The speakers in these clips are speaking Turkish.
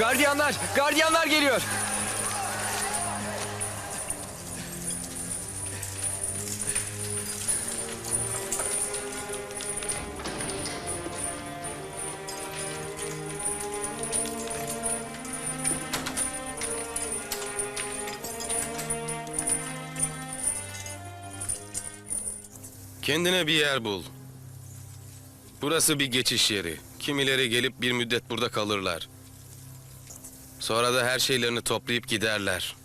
Gardiyanlar, gardiyanlar geliyor. Kendine bir yer bul. Burası bir geçiş yeri. Kimileri gelip bir müddet burada kalırlar. Sonra da her şeylerini toplayıp giderler.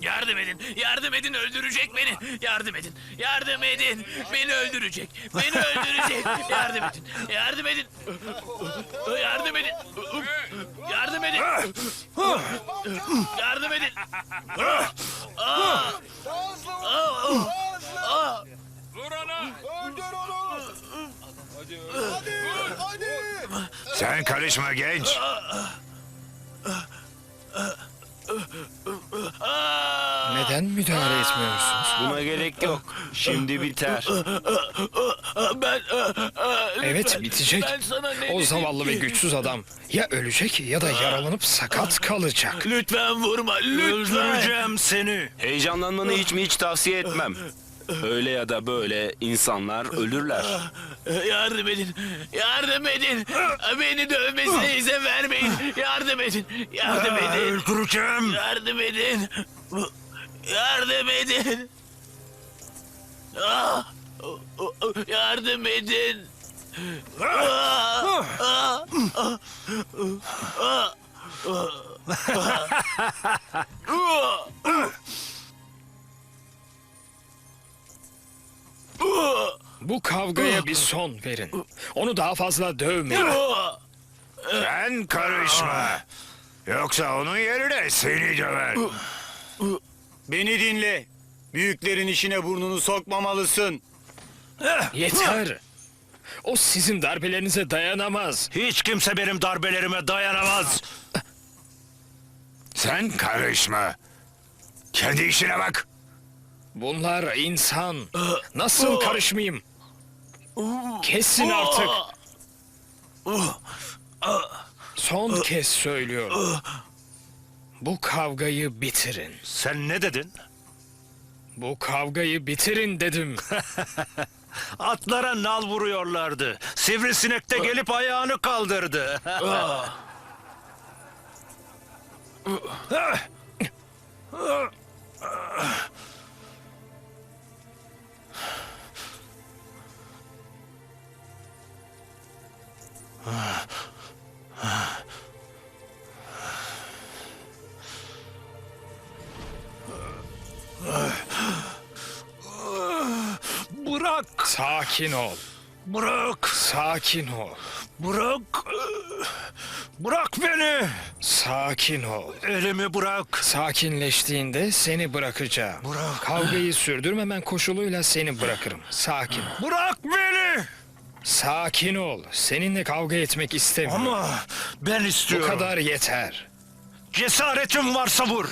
Yardım edin, yardım edin öldürecek beni. Yardım edin, yardım edin. Beni öldürecek, beni öldürecek. Yardım edin, yardım edin. Yardım edin. Yardım edin. Yardım edin. Sen karışma genç. Neden müdahale etmiyorsunuz? Buna gerek yok. Şimdi biter. Ben Evet bitecek. Ben sana ne O dedim zavallı ve ki? güçsüz adam ya ölecek ya da yaralanıp sakat kalacak. Lütfen vurma, lütfen. seni. Heyecanlanmanı hiç mi hiç tavsiye etmem. Öyle ya da böyle insanlar ölürler. Yardım edin. Yardım edin. Beni dövmesine izin vermeyin. Yardım edin. Yardım edin. Öldüreceğim. Yardım edin. Yardım edin. Ah! Yardım edin. Bu kavgaya bir son verin. Onu daha fazla dövmeyin. Sen karışma. Yoksa onun yerine seni döver. Beni dinle. Büyüklerin işine burnunu sokmamalısın. Yeter. O sizin darbelerinize dayanamaz. Hiç kimse benim darbelerime dayanamaz. Sen karışma. Kendi işine bak. Bunlar insan. Nasıl karışmayayım? Kesin artık. Son kez söylüyorum. Bu kavgayı bitirin. Sen ne dedin? Bu kavgayı bitirin dedim. Atlara nal vuruyorlardı. Sivrisinek de gelip ayağını kaldırdı. Sakin ol. bırak, Sakin ol. bırak. Bırak beni. Sakin ol. Elimi bırak. Sakinleştiğinde seni bırakacağım. Bırak. Kavgayı sürdürmemen koşuluyla seni bırakırım. Sakin ol. Bırak beni. Sakin ol. Seninle kavga etmek istemiyorum. Ama ben Bu istiyorum. kadar yeter. Cesaretin varsa vur.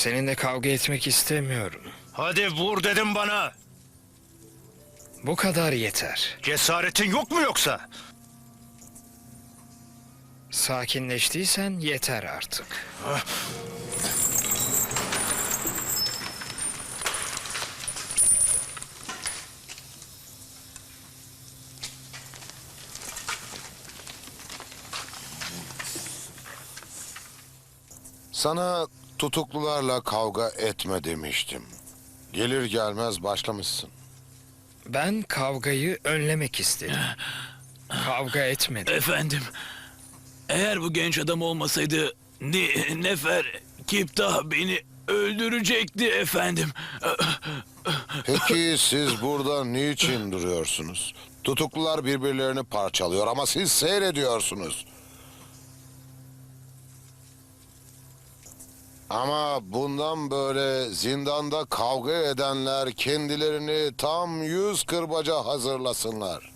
Seninle kavga etmek istemiyorum. Hadi vur dedim bana. Bu kadar yeter. Cesaretin yok mu yoksa? Sakinleştiysen yeter artık. Sana tutuklularla kavga etme demiştim. Gelir gelmez başlamışsın. Ben kavgayı önlemek istedim. Kavga etmedim. Efendim, eğer bu genç adam olmasaydı ne, Nefer Kiptah beni öldürecekti efendim. Peki siz burada niçin duruyorsunuz? Tutuklular birbirlerini parçalıyor ama siz seyrediyorsunuz. Ama bundan böyle zindanda kavga edenler kendilerini tam yüz kırbaca hazırlasınlar.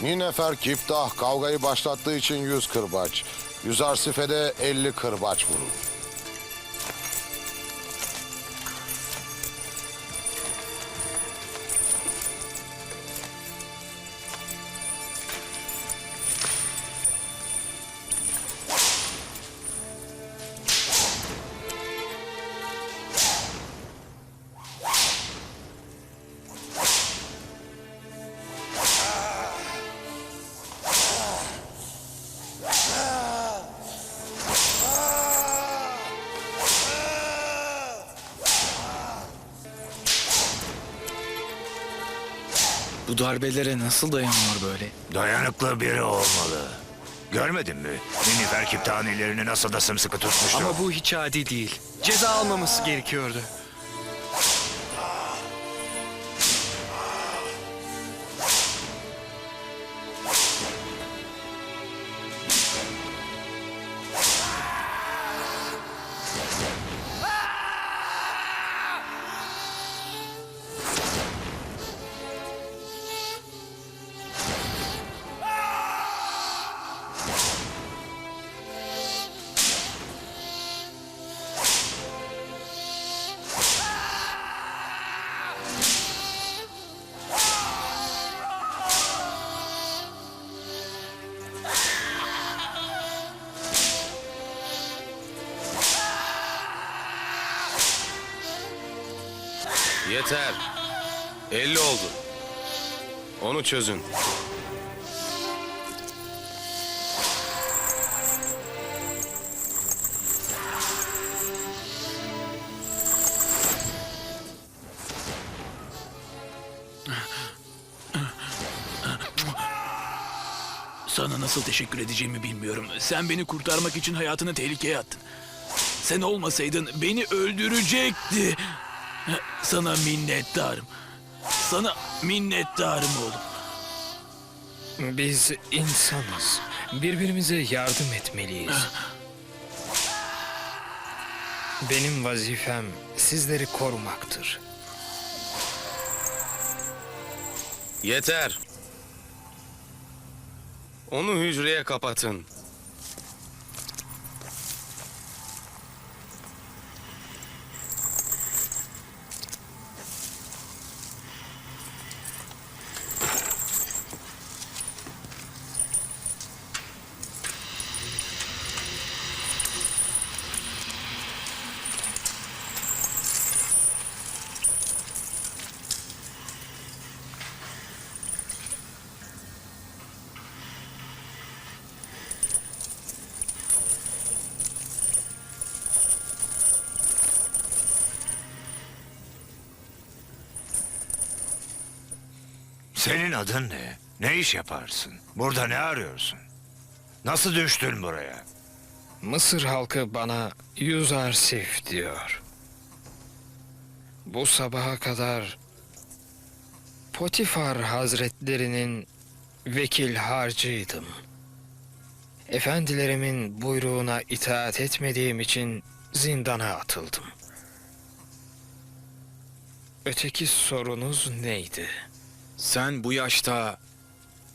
Ninefer Kiptah kavgayı başlattığı için yüz kırbaç. Yüzer Sife'de elli kırbaç vurur. Darbelere nasıl dayanıyor böyle? Dayanıklı biri olmalı. Görmedin mi? Ninifer kiptanilerini nasıl da sımsıkı tutmuştu. Ama bu hiç adil değil. Ceza almaması gerekiyordu. Yeter. 50 oldu. Onu çözün. Sana nasıl teşekkür edeceğimi bilmiyorum. Sen beni kurtarmak için hayatını tehlikeye attın. Sen olmasaydın beni öldürecekti. Sana minnettarım. Sana minnettarım oğlum. Biz insanız. Birbirimize yardım etmeliyiz. Benim vazifem sizleri korumaktır. Yeter. Onu hücreye kapatın. Senin adın ne? Ne iş yaparsın? Burada ne arıyorsun? Nasıl düştün buraya? Mısır halkı bana Yüzarsif diyor. Bu sabaha kadar Potifar Hazretlerinin vekil harcıydım. Efendilerimin buyruğuna itaat etmediğim için zindana atıldım. Öteki sorunuz neydi? Sen bu yaşta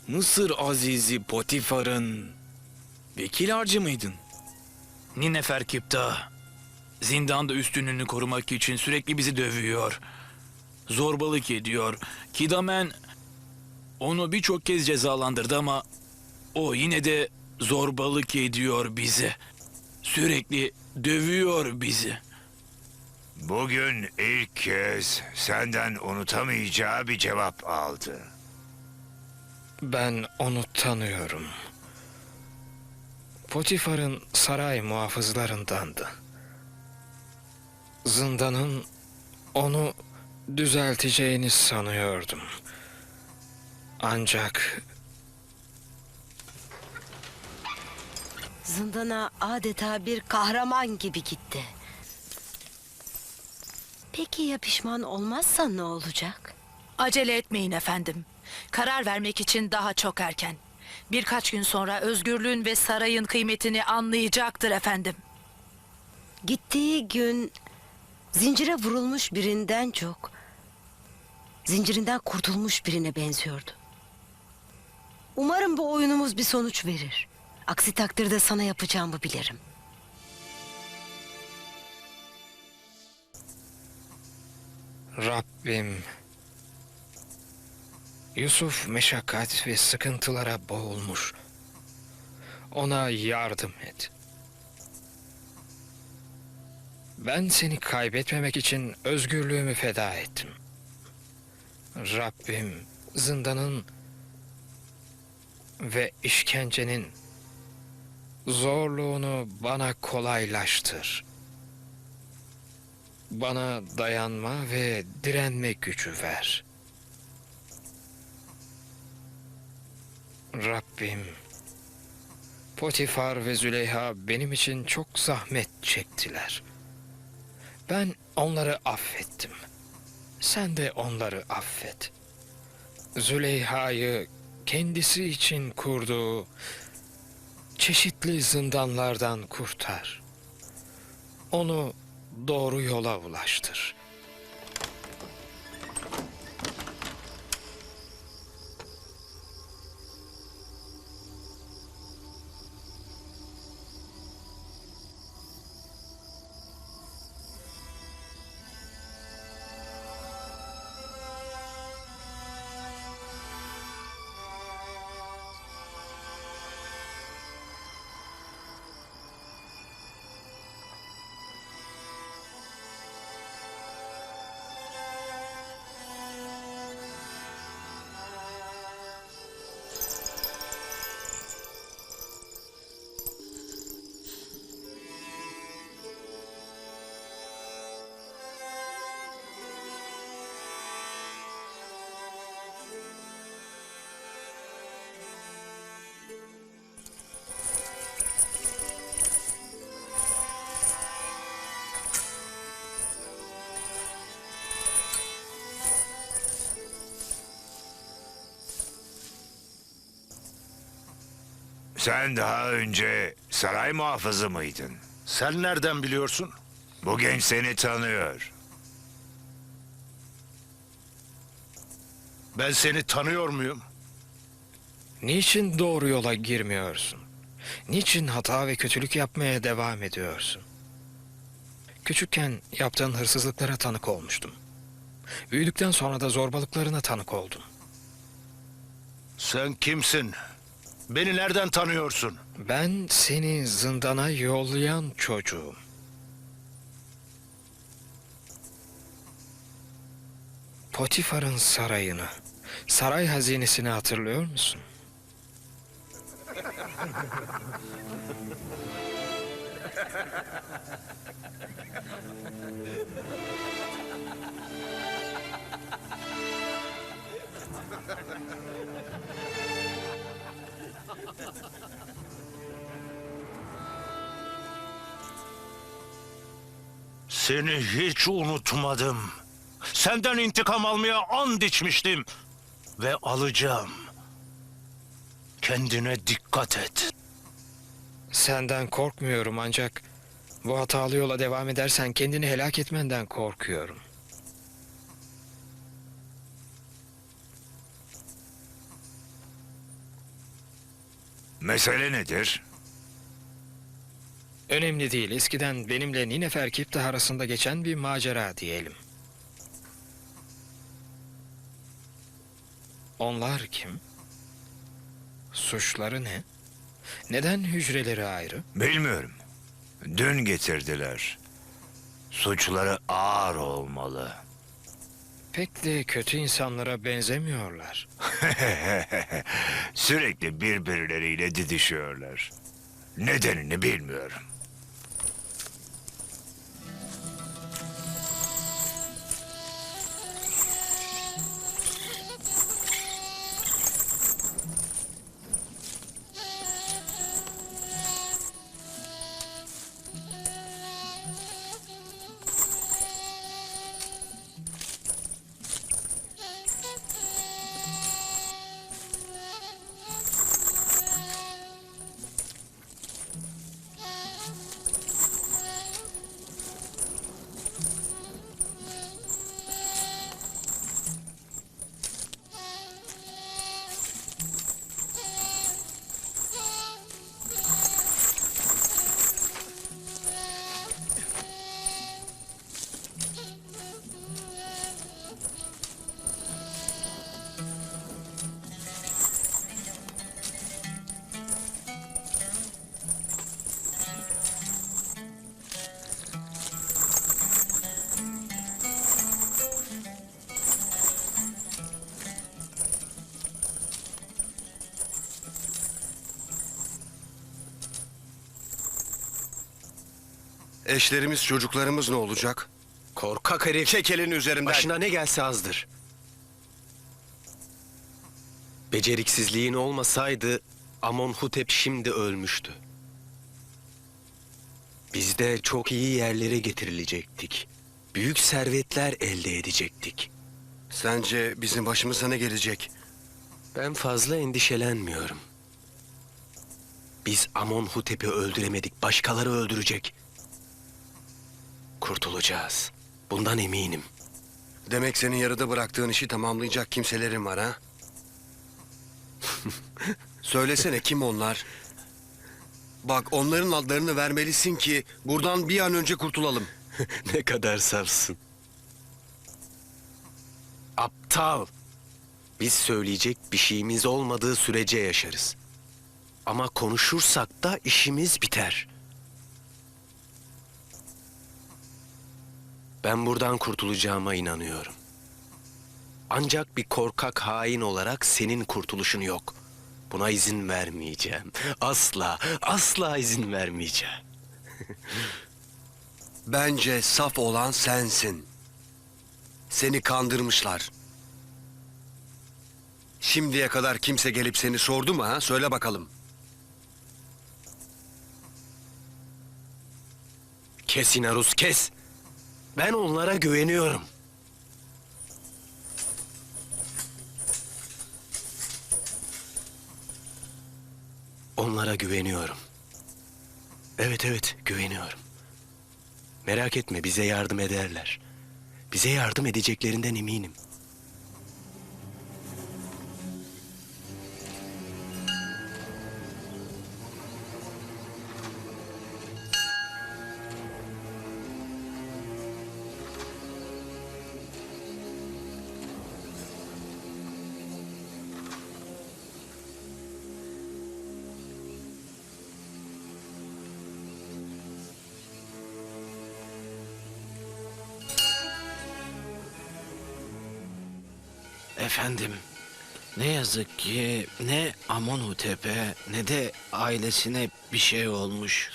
Mısır Azizi Potifar'ın vekil harcı mıydın? Ninefer Kipta zindanda üstünlüğünü korumak için sürekli bizi dövüyor. Zorbalık ediyor. Kidamen onu birçok kez cezalandırdı ama o yine de zorbalık ediyor bize. Sürekli dövüyor bizi. Bugün ilk kez senden unutamayacağı bir cevap aldı. Ben onu tanıyorum. Potifar'ın saray muhafızlarındandı. Zindanın onu düzelteceğini sanıyordum. Ancak Zindana adeta bir kahraman gibi gitti. Peki ya pişman olmazsa ne olacak? Acele etmeyin efendim. Karar vermek için daha çok erken. Birkaç gün sonra özgürlüğün ve sarayın kıymetini anlayacaktır efendim. Gittiği gün zincire vurulmuş birinden çok zincirinden kurtulmuş birine benziyordu. Umarım bu oyunumuz bir sonuç verir. Aksi takdirde sana yapacağımı bilirim. Rabbim. Yusuf meşakkat ve sıkıntılara boğulmuş. Ona yardım et. Ben seni kaybetmemek için özgürlüğümü feda ettim. Rabbim zindanın ve işkencenin zorluğunu bana kolaylaştır. Bana dayanma ve direnme gücü ver. Rabbim, Potifar ve Züleyha benim için çok zahmet çektiler. Ben onları affettim. Sen de onları affet. Züleyha'yı kendisi için kurduğu çeşitli zindanlardan kurtar. Onu doğru yola ulaştır. Sen daha önce saray muhafızı mıydın? Sen nereden biliyorsun? Bu genç seni tanıyor. Ben seni tanıyor muyum? Niçin doğru yola girmiyorsun? Niçin hata ve kötülük yapmaya devam ediyorsun? Küçükken yaptığın hırsızlıklara tanık olmuştum. Büyüdükten sonra da zorbalıklarına tanık oldum. Sen kimsin? Beni nereden tanıyorsun? Ben seni zindana yollayan çocuğum. Potifar'ın sarayını, saray hazinesini hatırlıyor musun? Seni hiç unutmadım. Senden intikam almaya and içmiştim. Ve alacağım. Kendine dikkat et. Senden korkmuyorum ancak bu hatalı yola devam edersen kendini helak etmenden korkuyorum. Mesele nedir? Önemli değil. Eskiden benimle Ninefer Kiptah arasında geçen bir macera diyelim. Onlar kim? Suçları ne? Neden hücreleri ayrı? Bilmiyorum. Dün getirdiler. Suçları ağır olmalı. Pek de kötü insanlara benzemiyorlar. Sürekli birbirleriyle didişiyorlar. Nedenini bilmiyorum. Eşlerimiz, çocuklarımız ne olacak? Korkak herif. Çek elini üzerimden. Başına ne gelse azdır. Beceriksizliğin olmasaydı Amonhotep şimdi ölmüştü. Biz de çok iyi yerlere getirilecektik. Büyük servetler elde edecektik. Sence bizim başımıza ne gelecek? Ben fazla endişelenmiyorum. Biz Amonhotep'i öldüremedik, başkaları öldürecek. Kurtulacağız. Bundan eminim. Demek senin yarıda bıraktığın işi tamamlayacak kimselerin var ha? Söylesene kim onlar? Bak onların adlarını vermelisin ki buradan bir an önce kurtulalım. ne kadar safsın. Aptal. Biz söyleyecek bir şeyimiz olmadığı sürece yaşarız. Ama konuşursak da işimiz biter. Ben buradan kurtulacağıma inanıyorum. Ancak bir korkak hain olarak senin kurtuluşun yok. Buna izin vermeyeceğim. Asla, asla izin vermeyeceğim. Bence saf olan sensin. Seni kandırmışlar. Şimdiye kadar kimse gelip seni sordu mu ha? Söyle bakalım. Kes Inarus kes. Ben onlara güveniyorum. Onlara güveniyorum. Evet evet güveniyorum. Merak etme bize yardım ederler. Bize yardım edeceklerinden eminim. Efendim, ne yazık ki ne Amonhotep'e ne de ailesine bir şey olmuş.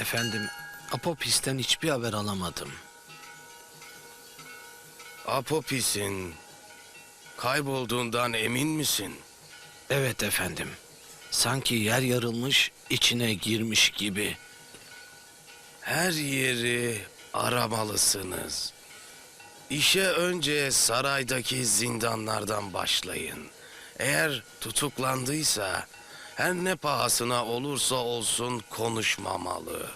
Efendim, Apopis'ten hiçbir haber alamadım. Apopis'in kaybolduğundan emin misin? Evet efendim. Sanki yer yarılmış, içine girmiş gibi. Her yeri aramalısınız. İşe önce saraydaki zindanlardan başlayın. Eğer tutuklandıysa her ne pahasına olursa olsun konuşmamalı.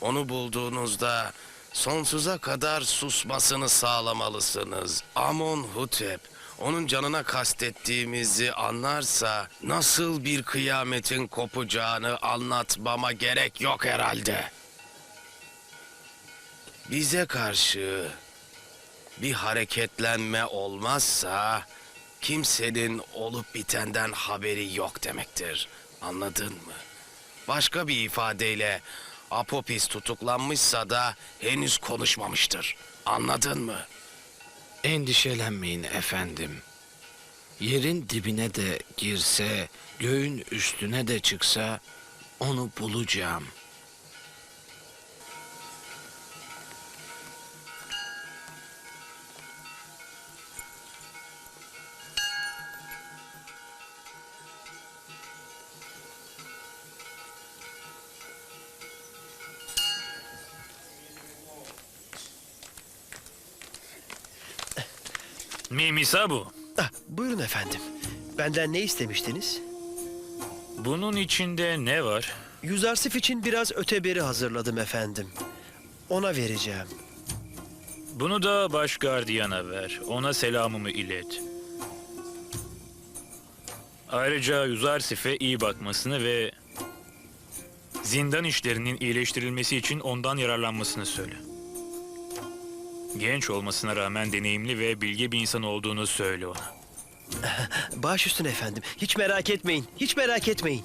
Onu bulduğunuzda sonsuza kadar susmasını sağlamalısınız. Amonhotep onun canına kastettiğimizi anlarsa nasıl bir kıyametin kopacağını anlatmama gerek yok herhalde. Bize karşı bir hareketlenme olmazsa kimsenin olup bitenden haberi yok demektir. Anladın mı? Başka bir ifadeyle Apopis tutuklanmışsa da henüz konuşmamıştır. Anladın mı? Endişelenmeyin efendim. Yerin dibine de girse, göğün üstüne de çıksa onu bulacağım. Mimisa bu. Ah, buyurun efendim. Benden ne istemiştiniz? Bunun içinde ne var? Yüzarsif için biraz öteberi hazırladım efendim. Ona vereceğim. Bunu da baş gardiyana ver. Ona selamımı ilet. Ayrıca Yuzarsif'e iyi bakmasını ve zindan işlerinin iyileştirilmesi için ondan yararlanmasını söyle. Genç olmasına rağmen deneyimli ve bilge bir insan olduğunu söyle ona. Baş üstüne efendim. Hiç merak etmeyin. Hiç merak etmeyin.